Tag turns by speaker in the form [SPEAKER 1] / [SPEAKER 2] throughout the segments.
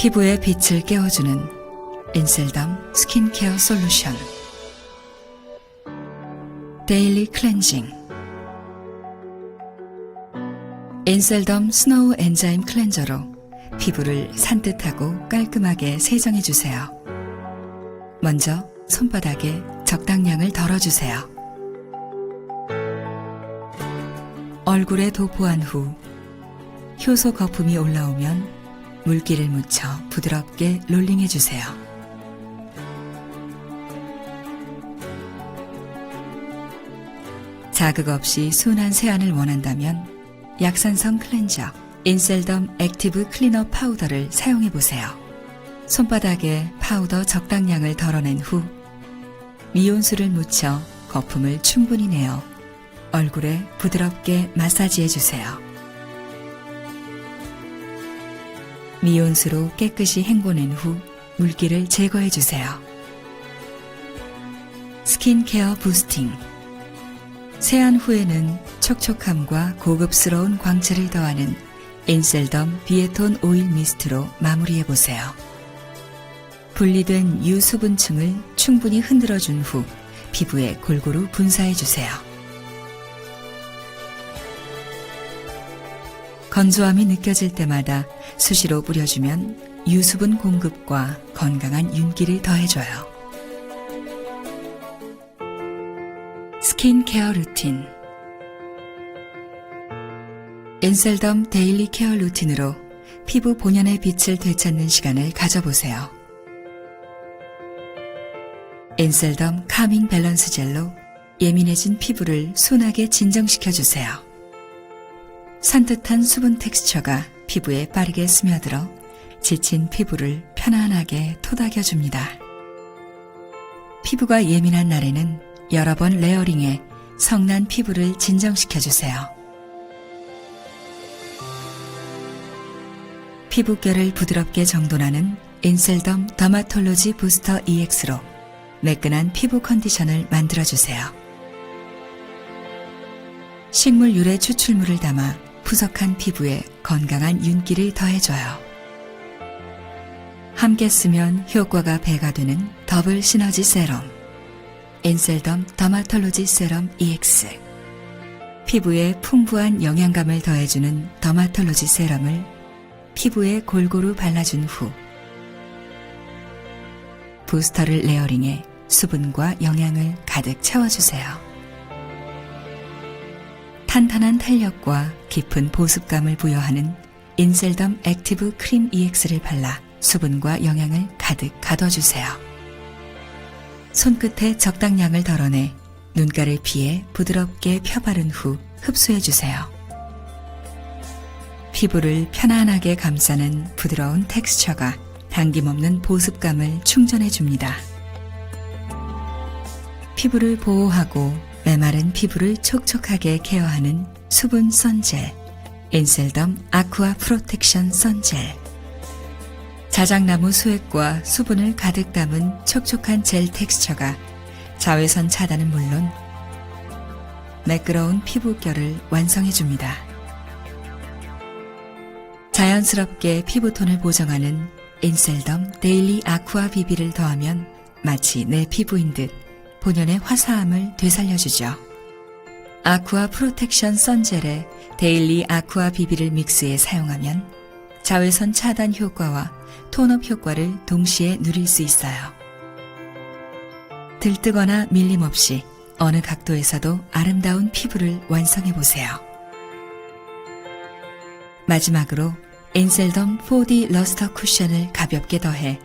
[SPEAKER 1] 피부의 빛을 깨워주는 인셀덤 스킨케어 솔루션 데일리 클렌징 인셀덤 스노우 엔자임 클렌저로 피부를 산뜻하고 깔끔하게 세정해주세요. 먼저 손바닥에 적당량을 덜어주세요. 얼굴에 도포한 후 효소 거품이 올라오면 물기를 묻혀 부드럽게 롤링해 주세요. 자극 없이 순한 세안을 원한다면 약산성 클렌저 인셀덤 액티브 클리너 파우더를 사용해 보세요. 손바닥에 파우더 적당량을 덜어낸 후 미온수를 묻혀 거품을 충분히 내어 얼굴에 부드럽게 마사지해 주세요. 미온수로 깨끗이 헹궈낸 후 물기를 제거해 주세요. 스킨케어 부스팅 세안 후에는 촉촉함과 고급스러운 광채를 더하는 인셀덤 비에톤 오일 미스트로 마무리해 보세요. 분리된 유수분층을 충분히 흔들어 준 후 피부에 골고루 분사해 주세요. 건조함이 느껴질 때마다 수시로 뿌려주면 유수분 공급과 건강한 윤기를 더해줘요. 스킨케어 루틴 인셀덤 데일리 케어 루틴으로 피부 본연의 빛을 되찾는 시간을 가져보세요. 인셀덤 카밍 밸런스 젤로 예민해진 피부를 순하게 진정시켜주세요. 산뜻한 수분 텍스처가 피부에 빠르게 스며들어 지친 피부를 편안하게 토닥여줍니다. 피부가 예민한 날에는 여러 번 레어링해 성난 피부를 진정시켜주세요. 피부결을 부드럽게 정돈하는 인셀덤 더마톨로지 부스터 EX로 매끈한 피부 컨디션을 만들어주세요. 식물 유래 추출물을 담아 푸석한 피부에 건강한 윤기를 더해줘요. 함께 쓰면 효과가 배가 되는 더블 시너지 세럼 인셀덤 더마톨로지 세럼 EX 피부에 풍부한 영양감을 더해주는 더마톨로지 세럼을 피부에 골고루 발라준 후 부스터를 레어링해 수분과 영양을 가득 채워주세요. 탄탄한 탄력과 깊은 보습감을 부여하는 인셀덤 액티브 크림 EX를 발라 수분과 영양을 가득 가둬주세요. 손끝에 적당량을 덜어내 눈가를 피해 부드럽게 펴바른 후 흡수해주세요. 피부를 편안하게 감싸는 부드러운 텍스처가 당김없는 보습감을 충전해줍니다. 피부를 보호하고 메마른 피부를 촉촉하게 케어하는 수분 선젤 인셀덤 아쿠아 프로텍션 선젤 자작나무 수액과 수분을 가득 담은 촉촉한 젤 텍스처가 자외선 차단은 물론 매끄러운 피부결을 완성해줍니다. 자연스럽게 피부톤을 보정하는 인셀덤 데일리 아쿠아 비비를 더하면 마치 내 피부인 듯 본연의 화사함을 되살려주죠. 아쿠아 프로텍션 선젤에 데일리 아쿠아 비비를 믹스해 사용하면 자외선 차단 효과와 톤업 효과를 동시에 누릴 수 있어요. 들뜨거나 밀림 없이 어느 각도에서도 아름다운 피부를 완성해 보세요. 마지막으로 인셀덤 4D 러스터 쿠션을 가볍게 더해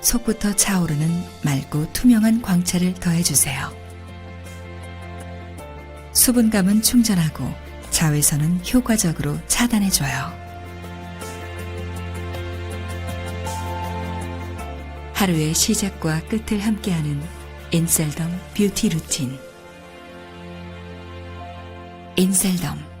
[SPEAKER 1] 속부터 차오르는 맑고 투명한 광채를 더해주세요. 수분감은 충전하고 자외선은 효과적으로 차단해줘요. 하루의 시작과 끝을 함께하는 인셀덤 뷰티 루틴 인셀덤